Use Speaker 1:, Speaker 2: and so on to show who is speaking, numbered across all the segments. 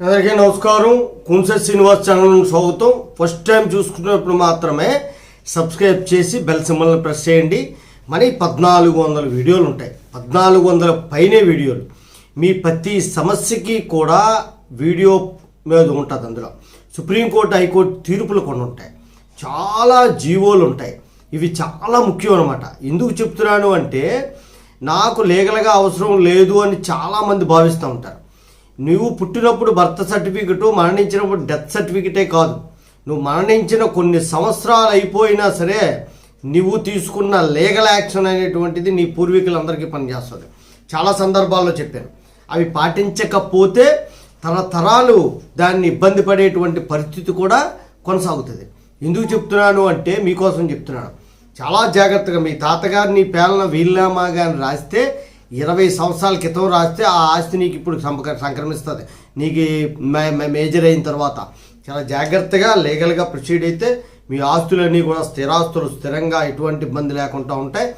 Speaker 1: అందరికీ నమస్కారం. కుంసె శ్రీనివాస్ ఛానల్ స్వాగతం. ఫస్ట్ టైం చూసుకున్నప్పుడు మాత్రమే సబ్స్క్రైబ్ చేసి బెల్ సింబల్ని ప్రెస్ చేయండి. మరి పద్నాలుగు వందల వీడియోలు ఉంటాయి. పద్నాలుగు వందల పైనే వీడియోలు. మీ ప్రతి సమస్యకి కూడా వీడియో మీద ఉంటుంది అందులో. సుప్రీంకోర్టు హైకోర్టు తీర్పులు కొన్ని ఉంటాయి. చాలా జీవోలు ఉంటాయి. ఇవి చాలా ముఖ్యం అనమాట ఎందుకు చెప్తున్నాను అంటే నాకు లీగల్గా అవసరం లేదు అని చాలామంది భావిస్తూ ఉంటారు. నువ్వు పుట్టినప్పుడు బర్త్ సర్టిఫికెట్ మరణించినప్పుడు డెత్ సర్టిఫికెటే కాదు. నువ్వు మరణించిన కొన్ని సంవత్సరాలు అయిపోయినా సరే నువ్వు తీసుకున్న లీగల్ యాక్షన్ అనేటువంటిది నీ పూర్వీకులందరికీ పనిచేస్తుంది. చాలా సందర్భాల్లో చెప్పాను. అవి పాటించకపోతే తరతరాలు దాన్ని ఇబ్బంది పడేటువంటి పరిస్థితి కూడా కొనసాగుతుంది. ఎందుకు చెప్తున్నాను అంటే మీకోసం చెప్తున్నాను. చాలా జాగ్రత్తగా మీ తాతగారిని నీ పేలన వీలునామా కానీ రాస్తే ఇరవై సంవత్సరాల క్రితం రాస్తే ఆ ఆస్తి నీకు ఇప్పుడు సంక సంక్రమిస్తుంది. నీకు మే- మేజర్ అయిన తర్వాత చాలా జాగ్రత్తగా లీగల్గా ప్రొసీడ్ అయితే మీ ఆస్తులన్నీ కూడా స్థిరాస్తులు స్థిరంగా ఎటువంటి ఇబ్బంది లేకుండా ఉంటాయి.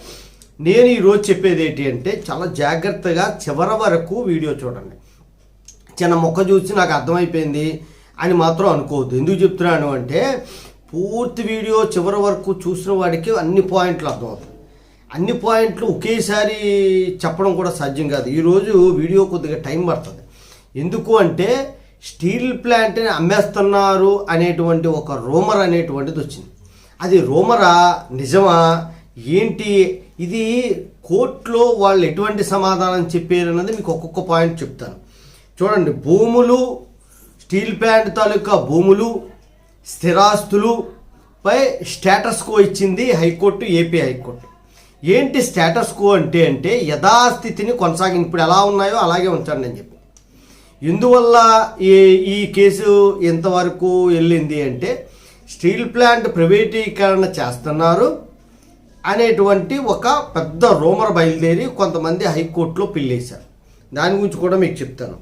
Speaker 1: నేను ఈరోజు చెప్పేది ఏంటి అంటే చాలా జాగ్రత్తగా చివరి వరకు వీడియో చూడండి. చిన్న మొక్క చూసి నాకు అర్థమైపోయింది అని మాత్రం అనుకోవద్దు. ఎందుకు చెప్తున్నాను అంటే పూర్తి వీడియో చివరి వరకు చూసిన వాడికి అన్ని పాయింట్లు అర్థమవుతాయి. అన్ని పాయింట్లు ఒకేసారి చెప్పడం కూడా సాధ్యం కాదు. ఈరోజు వీడియో కొద్దిగా టైం పడుతుంది. ఎందుకు అంటే స్టీల్ ప్లాంట్ని అమ్మేస్తున్నారు అనేటువంటి ఒక రూమర్ అనేటువంటిది వచ్చింది. అది రూమరా? నిజమా? ఏంటి? ఇది కోర్టులో వాళ్ళు ఎటువంటి సమాధానం చెప్పారు అన్నది మీకు ఒక్కొక్క పాయింట్ చెప్తాను. చూడండి భూములు స్టీల్ ప్లాంట్ తాలూకా భూములు స్థిరాస్తులు పై స్టేటస్కో ఇచ్చింది high court AP high court. ఏంటి స్టేటస్ కో అంటే అంటే యథాస్థితిని కొనసాగి ఇప్పుడు ఎలా ఉన్నాయో అలాగే ఉంచండి అని చెప్పి. ఎందువల్ల ఈ ఈ కేసు ఎంతవరకు వెళ్ళింది అంటే స్టీల్ ప్లాంట్ ప్రైవేటీకరణ చేస్తున్నారు అనేటువంటి ఒక పెద్ద రూమర్ బయలుదేరి కొంతమంది హైకోర్టులో పిల్లేశారు. దాని గురించి కూడా మీకు చెప్తాను.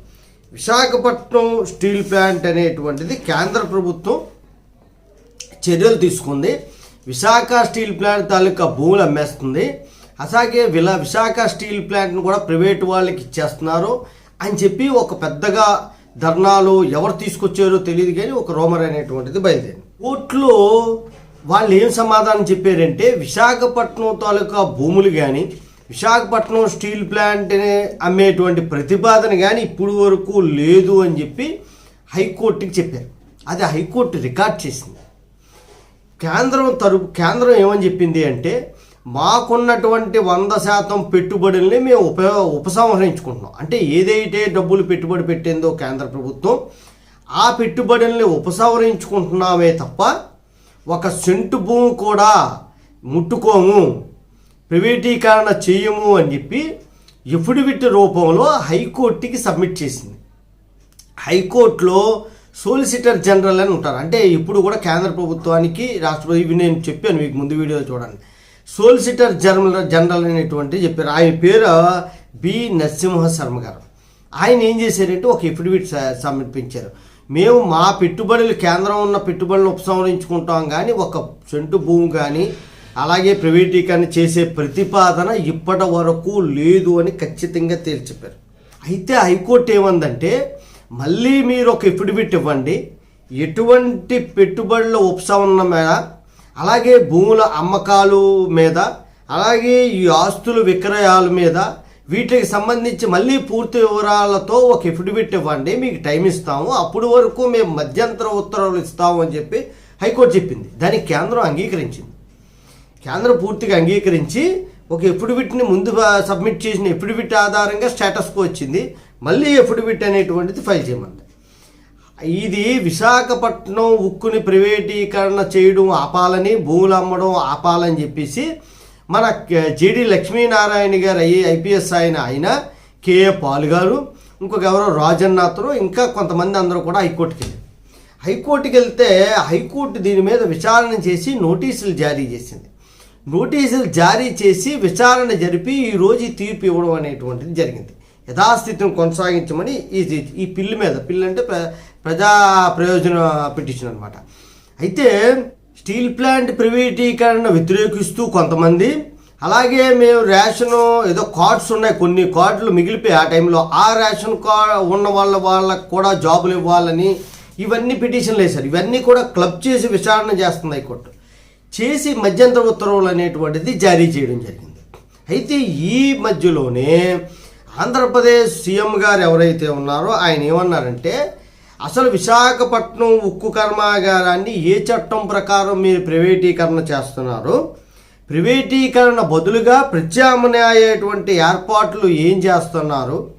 Speaker 1: విశాఖపట్నం స్టీల్ ప్లాంట్ అనేటువంటిది కేంద్ర ప్రభుత్వం చర్యలు తీసుకుంది. విశాఖ స్టీల్ ప్లాంట్ తాలూకా భూములు అమ్మేస్తుంది. అలాగే విలా విశాఖ స్టీల్ ప్లాంట్ను కూడా ప్రైవేట్ వాళ్ళకి ఇచ్చేస్తున్నారు. అని చెప్పి ఒక పెద్దగా ధర్నాలు ఎవరు తీసుకొచ్చారో తెలియదు కానీ ఒక రోమర్ అనేటువంటిది బయలుదేరింది. కోర్టులో వాళ్ళు ఏం సమాధానం చెప్పారంటే విశాఖపట్నం తాలూకా భూములు కానీ విశాఖపట్నం స్టీల్ ప్లాంట్ని అమ్మేటువంటి ప్రతిపాదన కానీ ఇప్పుడు వరకు లేదు అని చెప్పి హైకోర్టుకి చెప్పారు. అది హైకోర్టు రికార్డ్ చేసింది. కేంద్రం తరపు కేంద్రం ఏమని చెప్పింది అంటే మాకున్నటువంటి వంద శాతం పెట్టుబడుల్ని మేము ఉప ఉపసంహరించుకుంటున్నాం. అంటే ఏదైతే డబ్బులు పెట్టుబడి పెట్టిందో కేంద్ర ప్రభుత్వం ఆ పెట్టుబడుల్ని ఉపసంహరించుకుంటున్నామే తప్ప ఒక సెంటు భూమి కూడా ముట్టుకోము ప్రైవేటీకరణ చేయము అని చెప్పి ఎఫిడవిట్ రూపంలో హైకోర్టుకి సబ్మిట్ చేసింది. హైకోర్టులో సోలిసిటర్ జనరల్ అని ఉంటారు. అంటే ఇప్పుడు కూడా కేంద్ర ప్రభుత్వానికి రాష్ట్రపతి ఇవి నేను చెప్పాను మీకు ముందు వీడియోలో చూడండి. సోలిసిటర్ జనరల్ జనరల్ అనేటువంటి చెప్పారు. ఆయన పేరు బి నరసింహ శర్మ గారు. ఆయన ఏం చేశారంటే ఒక ఎఫిడవిట్ సమర్పించారు. మేము మా పెట్టుబడులు కేంద్రం ఉన్న పెట్టుబడులు ఉపసంహరించుకుంటాం కానీ ఒక సెంటు భూమి కానీ అలాగే ప్రైవేటీకరణ చేసే ప్రతిపాదన ఇప్పటి వరకు లేదు అని ఖచ్చితంగా తేల్చిపారు అయితే హైకోర్టు ఏమందంటే మళ్ళీ మీరు ఒక ఎఫిడవిట్ ఇవ్వండి. ఎటువంటి పెట్టుబడుల ఉపశమనం మీద అలాగే భూముల అమ్మకాలు మీద అలాగే ఈ ఆస్తుల విక్రయాల మీద వీటికి సంబంధించి మళ్ళీ పూర్తి వివరాలతో ఒక ఎఫిడవిట్ ఇవ్వండి. మీకు టైం ఇస్తాము. అప్పుడు వరకు మేము మధ్యంతర ఉత్తర్వులు ఇస్తాము అని చెప్పి హైకోర్టు చెప్పింది. దానికి కేంద్రం అంగీకరించింది. కేంద్రం పూర్తిగా అంగీకరించి ఒక ఎఫిడవిట్ని ముందు సబ్మిట్ చేసిన ఎఫిడవిట్ ఆధారంగా స్టేటస్కు వచ్చింది. మళ్ళీ ఎఫిడవిట్ అనేటువంటిది ఫైల్ చేయమంది. ఇది విశాఖపట్నం ఉక్కుని ప్రైవేటీకరణ చేయడం ఆపాలని భూములు అమ్మడం ఆపాలని చెప్పేసి మన జేడి లక్ష్మీనారాయణ గారు ఐ ఐపీఎస్ ఆయన ఆయన కేఏ పాల్ గారు ఇంకొక ఎవరో రాజన్నాథరు ఇంకా కొంతమంది అందరూ కూడా హైకోర్టుకి వెళ్ళారు. హైకోర్టుకి వెళ్తే హైకోర్టు దీని మీద విచారణ చేసి నోటీసులు జారీ చేసింది. నోటీసులు జారీ చేసి విచారణ జరిపి ఈరోజు ఈ తీర్పు ఇవ్వడం అనేటువంటిది జరిగింది. యథాస్థితిని కొనసాగించమని ఈ ఈ పిల్లు మీద పిల్లు అంటే ప్ర ప్రజా ప్రయోజన పిటిషన్ అనమాట అయితే స్టీల్ ప్లాంట్ ప్రైవేటీకరణ వ్యతిరేకిస్తూ కొంతమంది అలాగే మేము రేషన్ ఏదో కార్డ్స్ ఉన్నాయి కొన్ని కార్డులు మిగిలిపోయి ఆ టైంలో ఆ రేషన్ కార్డ్ ఉన్న వాళ్ళ వాళ్ళకు కూడా జాబులు ఇవ్వాలని ఇవన్నీ పిటిషన్లు వేశారు. ఇవన్నీ కూడా క్లబ్ చేసి విచారణ చేస్తుంది హైకోర్టు. చేసి మధ్యంతర ఉత్తర్వులు అనేటువంటిది జారీ చేయడం జరిగింది. అయితే ఈ మధ్యలోనే ఆంధ్రప్రదేశ్ సీఎం గారు ఎవరైతే ఉన్నారో ఆయన ఏమన్నారంటే అసలు విశాఖపట్నం ఉక్కు కర్మాగారాన్ని ఏ చట్టం ప్రకారం మీరు ప్రైవేటీకరణ చేస్తున్నారు? ప్రైవేటీకరణ బదులుగా ప్రత్యామ్నాయటువంటి ఏర్పాట్లు ఏం చేస్తున్నారు?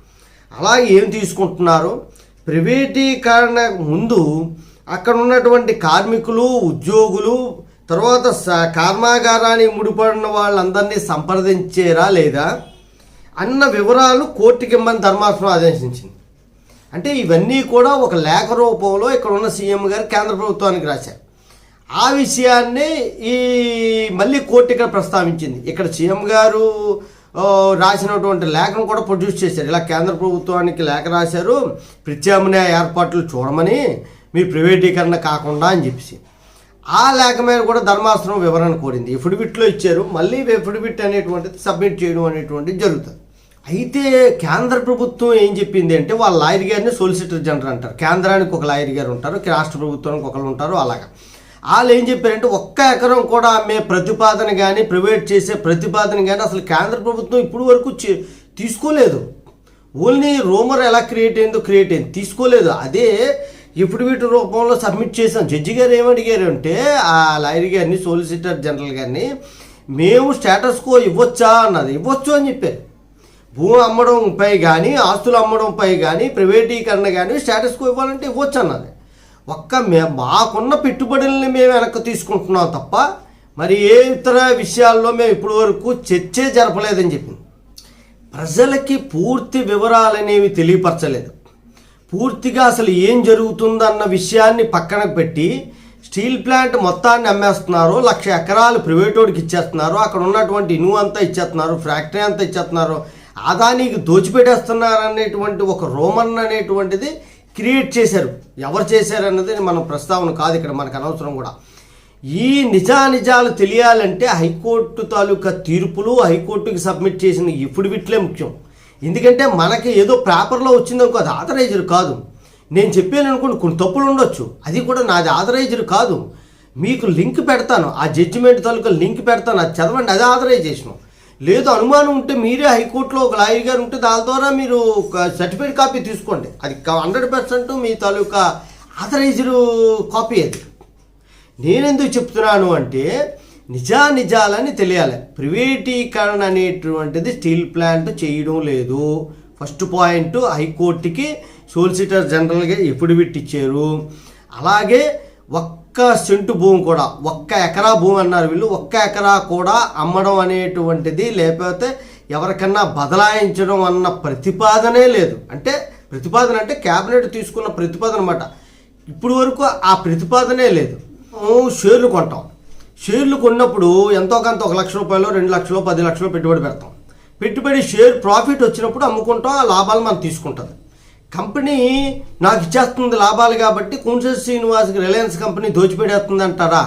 Speaker 1: అలాగే ఏం తీసుకుంటున్నారు? ప్రైవేటీకరణ ముందు అక్కడ ఉన్నటువంటి కార్మికులు ఉద్యోగులు తర్వాత స- కర్మాగారానికి ముడిపడిన వాళ్ళందరినీ సంప్రదించేరా లేదా? అన్న వివరాలు కోర్టుకి ఇమ్మని ధర్మాసనం ఆదేశించింది. అంటే ఇవన్నీ కూడా ఒక లేఖ రూపంలో ఇక్కడ ఉన్న సీఎం గారు కేంద్ర ప్రభుత్వానికి రాశారు. ఆ విషయాన్ని ఈ మళ్ళీ కోర్టు ఇక్కడ ప్రస్తావించింది. ఇక్కడ సీఎం గారు రాసినటువంటి లేఖను కూడా ప్రొడ్యూస్ చేశారు. ఇలా కేంద్ర ప్రభుత్వానికి లేఖ రాశారు. ప్రత్యామ్నాయ ఏర్పాట్లు చూడమని మీరు ప్రైవేటీకరణ కాకుండా అని చెప్పేసి. ఆ లేఖ మీద కూడా ధర్మాసనం వివరణ కోరింది. ఎఫిడవిట్లో ఇచ్చారు. మళ్ళీ ఎఫిడవిట్ అనేటువంటిది సబ్మిట్ చేయడం అనేటువంటిది జరుగుతుంది. అయితే కేంద్ర ప్రభుత్వం ఏం చెప్పింది అంటే వాళ్ళ లాయర్ గారిని సోలిసిటర్ జనరల్ అంటారు. కేంద్రానికి ఒక లాయర్ గారు ఉంటారు రాష్ట్ర ప్రభుత్వానికి ఒకరు ఉంటారు అలాగా. వాళ్ళు ఏం చెప్పారంటే ఒక్క ఎకరం కూడా అమ్మే ప్రతిపాదన కానీ ప్రైవేట్ చేసే ప్రతిపాదన కానీ అసలు కేంద్ర ప్రభుత్వం ఇప్పుడు వరకు తీసుకోలేదు. ఓన్లీ రూమర్ ఎలా క్రియేట్ అయిందో క్రియేట్ అయింది. తీసుకోలేదు. అదే ఇప్పుడు వీటి రూపంలో సబ్మిట్ చేసాం జడ్జి గారు ఏమడిగారు అంటే ఆ లాయర్ గారిని సోలిసిటర్ జనరల్ గారిని మేము స్టేటస్ కో ఇవ్వచ్చా అన్నది ఇవ్వచ్చు అని చెప్పారు. భూమి అమ్మడంపై కానీ ఆస్తులు అమ్మడంపై కానీ ప్రైవేటీకరణ కానీ స్టేటస్ కో ఇవ్వాలంటే ఇవ్వచ్చు అన్నది. ఒక్క మే మాకున్న పెట్టుబడుల్ని మేము వెనక్కి తీసుకుంటున్నాం తప్ప మరి ఏ ఇతర విషయాల్లో మేము ఇప్పటి వరకు చర్చే జరపలేదని చెప్పింది. ప్రజలకి పూర్తి వివరాలు అనేవి తెలియపరచలేదు. పూర్తిగా అసలు ఏం జరుగుతుందన్న విషయాన్ని పక్కన పెట్టి స్టీల్ ప్లాంట్ మొత్తాన్ని అమ్మేస్తున్నారు లక్ష ఎకరాలు ప్రైవేటోడికి ఇచ్చేస్తున్నారు అక్కడ ఉన్నటువంటి ఇనువు అంతా ఇచ్చేస్తున్నారు ఫ్యాక్టరీ అంతా ఇచ్చేస్తున్నారు ఆదానికి దోచిపెట్టేస్తున్నారనేటువంటి ఒక రోమన్ అనేటువంటిది క్రియేట్ చేశారు. ఎవరు చేశారు అన్నది మనం ప్రస్తావన కాదు ఇక్కడ మనకు అనవసరం కూడా. ఈ నిజానిజాలు తెలియాలంటే హైకోర్టు తాలూకా తీర్పులు హైకోర్టుకి సబ్మిట్ చేసిన ఇఫిడవిట్లే ముఖ్యం. ఎందుకంటే మనకి ఏదో పేపర్లో వచ్చిందనుకో అది ఆథరైజర్ కాదు. నేను చెప్పాను అనుకోండి కొన్ని తప్పులు ఉండొచ్చు. అది కూడా నాది ఆథరైజర్ కాదు. మీకు లింక్ పెడతాను. ఆ జడ్జిమెంట్ తాలూకా లింక్ పెడతాను. అది చదవండి అది ఆథరైజేషన్. లేదు అనుమానం ఉంటే మీరే హైకోర్టులో ఒక లాయర్ గారు ఉంటే దాని ద్వారా మీరు ఒక సర్టిఫికేట్ కాపీ తీసుకోండి. అది హండ్రెడ్ పర్సెంట్ మీ తాలూకా ఆథరైజ్డ్ కాపీ అది. నేనెందుకు చెప్తున్నాను అంటే నిజానిజాలని తెలియాలి. ప్రైవేటీకరణ అనేటువంటిది స్టీల్ ప్లాంట్ చేయడం లేదు. ఫస్ట్ పాయింట్ హైకోర్టుకి సోలిసిటర్ జనరల్గా ఎఫిడవిట్ ఇచ్చారు. అలాగే ఒక్క ఒక్క సెంటు భూమి కూడా ఒక్క ఎకరా భూమి అన్నారు వీళ్ళు ఒక్క ఎకరా కూడా అమ్మడం అనేటువంటిది లేకపోతే ఎవరికన్నా బదలాయించడం అన్న ప్రతిపాదనే లేదు. అంటే ప్రతిపాదన అంటే క్యాబినెట్ తీసుకున్న ప్రతిపాదన అనమాట ఇప్పుడు వరకు ఆ ప్రతిపాదనే లేదు. షేర్లు కొంటాం. షేర్లు కొన్నప్పుడు ఎంతో కొంత ఒక లక్ష రూపాయలు రెండు లక్షలు పది లక్షలు పెట్టుబడి పెడతాం. పెట్టుబడి షేర్ ప్రాఫిట్ వచ్చినప్పుడు అమ్ముకుంటాం ఆ లాభాలు మనం తీసుకుంటుంది కంపెనీ నాకు ఇచ్చేస్తుంది లాభాలు కాబట్టి కూన్సెస్ శ్రీనివాస్కి రిలయన్స్ కంపెనీ దోచిపెట్టేస్తుంది అంటారా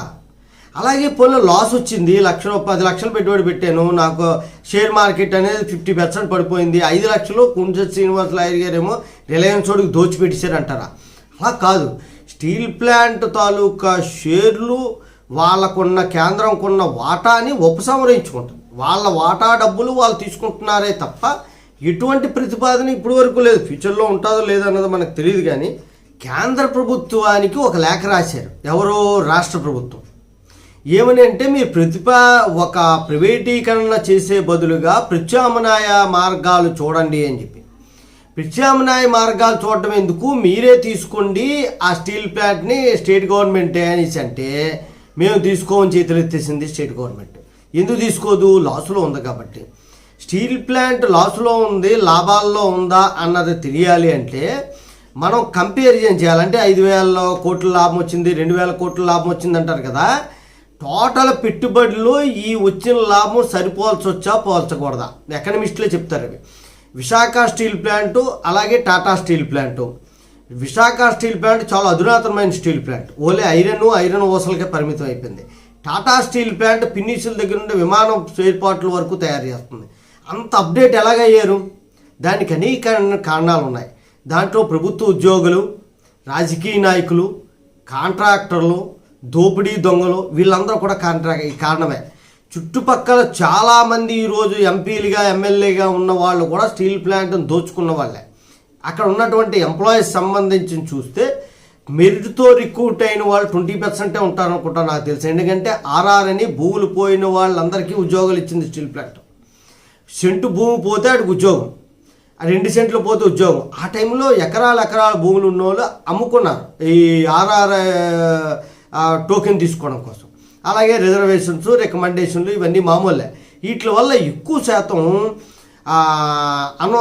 Speaker 1: అలాగే పోనీ లాస్ వచ్చింది. లక్ష పది లక్షలు పెట్టుబడి పెట్టాను. నాకు షేర్ మార్కెట్ అనేది ఫిఫ్టీ పర్సెంట్ పడిపోయింది. ఐదు లక్షలు కుంజత్ శ్రీనివాస్ లాయర్ గారేమో రిలయన్స్ వాడికి దోచిపెట్టేశారంటారా? అలా కాదు. స్టీల్ ప్లాంట్ తాలూకా షేర్లు వాళ్ళకున్న కేంద్రంకున్న వాటాని ఉపసంహరించుకుంటుంది వాళ్ళ వాటా డబ్బులు వాళ్ళు తీసుకుంటున్నారే తప్ప ఎటువంటి ప్రతిపాదన ఇప్పటి వరకు లేదు. ఫ్యూచర్లో ఉంటుందో లేదో అన్నది మనకు తెలియదు కానీ కేంద్ర ప్రభుత్వానికి ఒక లేఖ రాశారు. ఎవరో రాష్ట్ర ప్రభుత్వం. ఏమని అంటే మీరు ప్రతిభ ఒక ప్రైవేటీకరణ చేసే బదులుగా ప్రత్యామ్నాయ మార్గాలు చూడండి అని చెప్పి. ప్రత్యామ్నాయ మార్గాలు చూడటం ఎందుకు? మీరే తీసుకోండి ఆ స్టీల్ ప్లాంట్ని స్టేట్ గవర్నమెంటే అనేసి అంటే మేము తీసుకోమని చేతులు ఎత్తేసింది స్టేట్ గవర్నమెంట్. ఎందుకు తీసుకోదు? లాసులో ఉంది కాబట్టి. స్టీల్ ప్లాంట్ లాస్లో ఉంది లాభాల్లో ఉందా అన్నది తెలియాలి అంటే మనం కంపారిజన్ చేయాలంటే ఐదు వేల కోట్ల లాభం వచ్చింది రెండు వేల కోట్ల లాభం వచ్చింది అంటారు కదా. టోటల్ పెట్టుబడిలో ఈ వచ్చిన లాభం సరిపోల్చొచ్చా పోల్చకూడదా ఎకనమిస్టులే చెప్తారు అవి విశాఖ స్టీల్ ప్లాంటు అలాగే Tata steel plant. Visakha steel plant చాలా అధునాతనమైన స్టీల్ ప్లాంట్. ఓలే ఐరన్ ఐరన్ ఓసలకే పరిమితం అయిపోయింది టాటా స్టీల్ ప్లాంట్ ఫినిషుల దగ్గర నుండి విమానం స్పేర్ వరకు తయారు చేస్తుంది. అంత అప్డేట్ ఎలాగయ్యారు? దానికి అనేక కారణాలు ఉన్నాయి దాంట్లో ప్రభుత్వ ఉద్యోగులు రాజకీయ నాయకులు కాంట్రాక్టర్లు దోపిడీ దొంగలు వీళ్ళందరూ కూడా కాంట్రాక్ట్ ఈ కారణమే. చుట్టుపక్కల చాలామంది ఈరోజు ఎంపీలుగా ఎమ్మెల్యేగా ఉన్న వాళ్ళు కూడా స్టీల్ ప్లాంట్ని దోచుకున్న వాళ్ళే. అక్కడ ఉన్నటువంటి ఎంప్లాయీస్ సంబంధించి చూస్తే మెరిట్తో రిక్రూట్ అయిన వాళ్ళు ట్వంటీ పర్సెంటే ఉంటారు అనుకుంటా నాకు తెలుసు. ఎందుకంటే ఆర్ఆర్ అని భూములు పోయిన వాళ్ళందరికీ ఉద్యోగాలు ఇచ్చింది స్టీల్ ప్లాంట్. సెంటు భూమి పోతే ఆడికి ఉద్యోగం ఆ రెండు సెంట్లు పోతే ఉద్యోగం. ఆ టైంలో ఎకరాల ఎకరాల భూములు ఉన్న వాళ్ళు అమ్ముకున్నారు. ఈ ఆర్ఆర్ టోకెన్ తీసుకోవడం కోసం. అలాగే రిజర్వేషన్స్ రికమెండేషన్లు ఇవన్నీ మామూలే. వీటి వల్ల ఎక్కువ శాతం అనో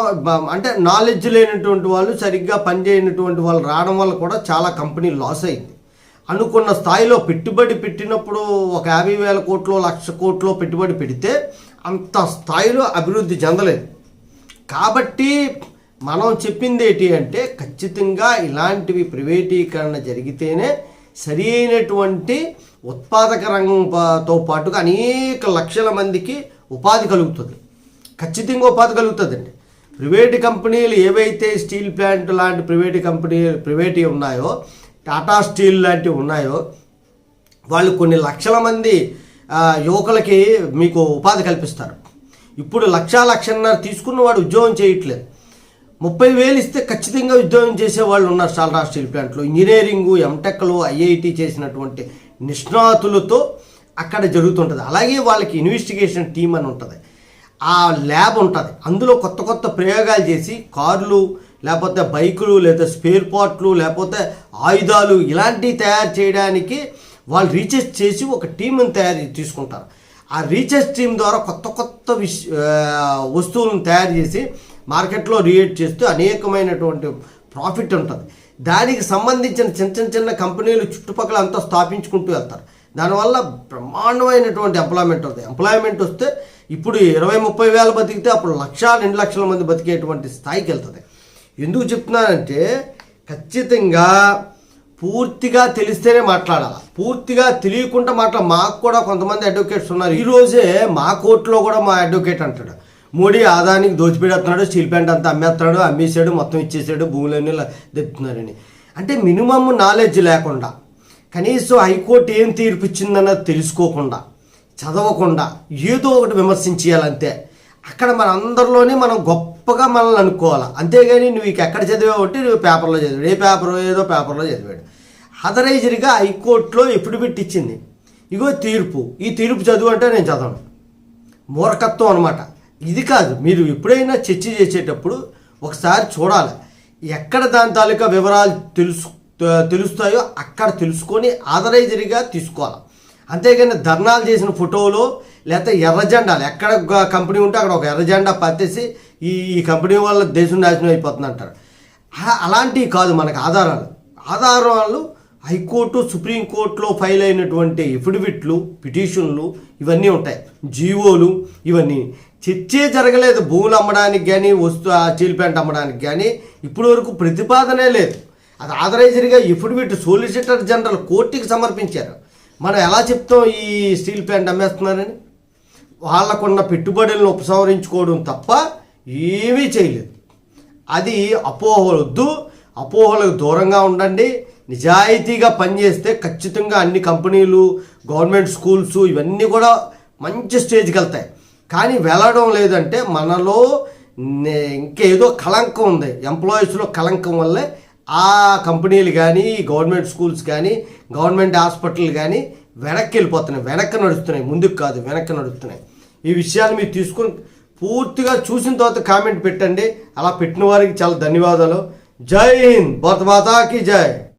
Speaker 1: అంటే నాలెడ్జ్ లేనటువంటి వాళ్ళు సరిగ్గా పనిచేయనటువంటి వాళ్ళు రావడం వల్ల కూడా చాలా కంపెనీ లాస్ అయింది. అనుకున్న స్థాయిలో పెట్టుబడి పెట్టినప్పుడు ఒక యాభై వేల కోట్లు లక్ష కోట్లు పెట్టుబడి పెడితే అంత స్థాయిలో అభివృద్ధి చెందలేదు. కాబట్టి మనం చెప్పింది ఏంటి అంటే ఖచ్చితంగా ఇలాంటివి ప్రైవేటీకరణ జరిగితేనే సరి అయినటువంటి ఉత్పాదక రంగంతో పాటుగా అనేక లక్షల మందికి ఉపాధి కలుగుతుంది. ఖచ్చితంగా ఉపాధి కలుగుతుందండి. ప్రైవేట్ కంపెనీలు ఏవైతే స్టీల్ ప్లాంట్ లాంటి ప్రైవేట్ కంపెనీ ప్రైవేట్ ఉన్నాయో టాటా స్టీల్ లాంటివి ఉన్నాయో వాళ్ళు కొన్ని లక్షల మంది యువకులకి మీకు ఉపాధి కల్పిస్తారు. ఇప్పుడు లక్ష లక్షన్నర తీసుకున్న వాడు ఉద్యోగం చేయట్లేదు. ముప్పై వేలు ఇస్తే ఖచ్చితంగా ఉద్యోగం చేసే వాళ్ళు ఉన్నారు టాటా స్టీల్ ప్లాంట్లో. ఇంజనీరింగ్ ఎంటెక్లు ఐఐటి చేసినటువంటి నిష్ణాతులతో అక్కడ జరుగుతుంటుంది. అలాగే వాళ్ళకి ఇన్వెస్టిగేషన్ టీం అని ఉంటుంది. ఆ ల్యాబ్ ఉంటుంది. అందులో కొత్త కొత్త ప్రయోగాలు చేసి కార్లు లేకపోతే బైకులు లేదా స్పేర్ పార్ట్లు లేకపోతే ఆయుధాలు ఇలాంటివి తయారు చేయడానికి వాళ్ళు రీసెర్చ్ చేసి ఒక టీంని తయారు తీసుకుంటారు. ఆ రీసెర్చ్ టీం ద్వారా కొత్త కొత్త విష వస్తువులను తయారు చేసి మార్కెట్లో రియేట్ చేస్తూ అనేకమైనటువంటి ప్రాఫిట్ ఉంటుంది. దానికి సంబంధించిన చిన్న చిన్న చిన్న కంపెనీలు చుట్టుపక్కల అంతా స్థాపించుకుంటూ వెళ్తారు. దానివల్ల బ్రహ్మాండమైనటువంటి ఎంప్లాయ్మెంట్ ఉంది ఎంప్లాయ్మెంట్ వస్తే ఇప్పుడు ఇరవై ముప్పై వేలు బతికితే అప్పుడు లక్ష రెండు లక్షల మంది బతికేటువంటి స్థాయికి వెళ్తుంది. ఎందుకు చెప్తున్నానంటే ఖచ్చితంగా పూర్తిగా తెలిస్తేనే మాట్లాడాలి. పూర్తిగా తెలియకుండా మాట్లా మాకు కూడా కొంతమంది అడ్వకేట్స్ ఉన్నారు. ఈ రోజే మా కోర్టులో కూడా మా అడ్వకేట్ అంటాడు. మోడీ ఆదానికి దోచిపెడుతున్నాడు స్టీల్ ప్లాంట్ అంతా అమ్మేస్తున్నాడు అమ్మేసాడు మొత్తం ఇచ్చేసాడు భూములన్నీ దెత్తున్నారని అంటే మినిమమ్ నాలెడ్జ్ లేకుండా కనీసం హైకోర్టు ఏం తీర్పు ఇచ్చిందన్నది తెలుసుకోకుండా చదవకుండా ఏదో ఒకటి విమర్శించేయాలంతే అక్కడ మన అందరిలోనే మనం గొప్ప గొప్పగా మనల్ని అనుకోవాలి. అంతేగాని నువ్వు ఇక ఎక్కడ చదివావు అంటే నువ్వు పేపర్లో చదివాడు. ఏ పేపర్ ఏదో పేపర్లో చదివాడు. అదరైజర్గా హైకోర్టులో ఎఫిడవిట్ ఇచ్చింది. ఇగో తీర్పు. ఈ తీర్పు చదువు అంటే నేను చదవను. మూర్ఖత్వం అనమాట ఇది కాదు. మీరు ఎప్పుడైనా చర్చ చేసేటప్పుడు ఒకసారి చూడాలి. ఎక్కడ దాని తాలూకా వివరాలు తెలుసు తెలుస్తాయో అక్కడ తెలుసుకొని ఆథరైజర్గా తీసుకోవాలి. అంతేగాని ధర్నాలు చేసిన ఫోటోలో లేకపోతే ఎర్ర జెండాలు. ఎక్కడ ఒక కంపెనీ ఉంటే అక్కడ ఒక ఎర్ర జెండా పత్తేసి ఈ ఈ కంపెనీ వల్ల దేశం నాశనం అయిపోతుంది అంటారు. అలాంటివి కాదు మనకు ఆధారాలు. ఆధారాలు హైకోర్టు సుప్రీంకోర్టులో ఫైల్ అయినటువంటి ఎఫిడవిట్లు పిటిషన్లు ఇవన్నీ ఉంటాయి. జీవోలు ఇవన్నీ. చర్చే జరగలేదు భూములు అమ్మడానికి కానీ వస్తు ఆ స్టీల్ అమ్మడానికి కానీ ఇప్పటి వరకు ప్రతిపాదనే లేదు. అది ఆథరైజర్గా ఎఫిడవిట్ సోలిసిటర్ జనరల్ కోర్టుకి సమర్పించారు. మనం ఎలా చెప్తాం ఈ స్టీల్ ప్లాంట్ అమ్మేస్తున్నారని? వాళ్ళకున్న పెట్టుబడులను ఉపసంహరించుకోవడం తప్ప ఏమీ చేయలేదు. అది అపోహలొద్దు. అపోహలకు దూరంగా ఉండండి. నిజాయితీగా పనిచేస్తే ఖచ్చితంగా అన్ని కంపెనీలు గవర్నమెంట్ స్కూల్స్ ఇవన్నీ కూడా మంచి స్టేజ్కి వెళ్తాయి. కానీ వెళ్ళడం లేదంటే మనలో నే- ఇంకేదో కళంకం ఉంది. ఎంప్లాయీస్లో కళంకం వల్లే ఆ కంపెనీలు కానీ గవర్నమెంట్ స్కూల్స్ కానీ గవర్నమెంట్ హాస్పిటల్ కానీ వెనక్కి వెళ్ళిపోతున్నాయి. వెనక్కి నడుస్తున్నాయి. ముందుకు కాదు వెనక్కి నడుస్తున్నాయి. ఈ విషయాలు మీరు తీసుకుని పూర్తిగా చూసిన తర్వాత కామెంట్ పెట్టండి. అలా పెట్టిన వారికి చాలా ధన్యవాదాలు. జై హింద్. భారత మాతాకి జై.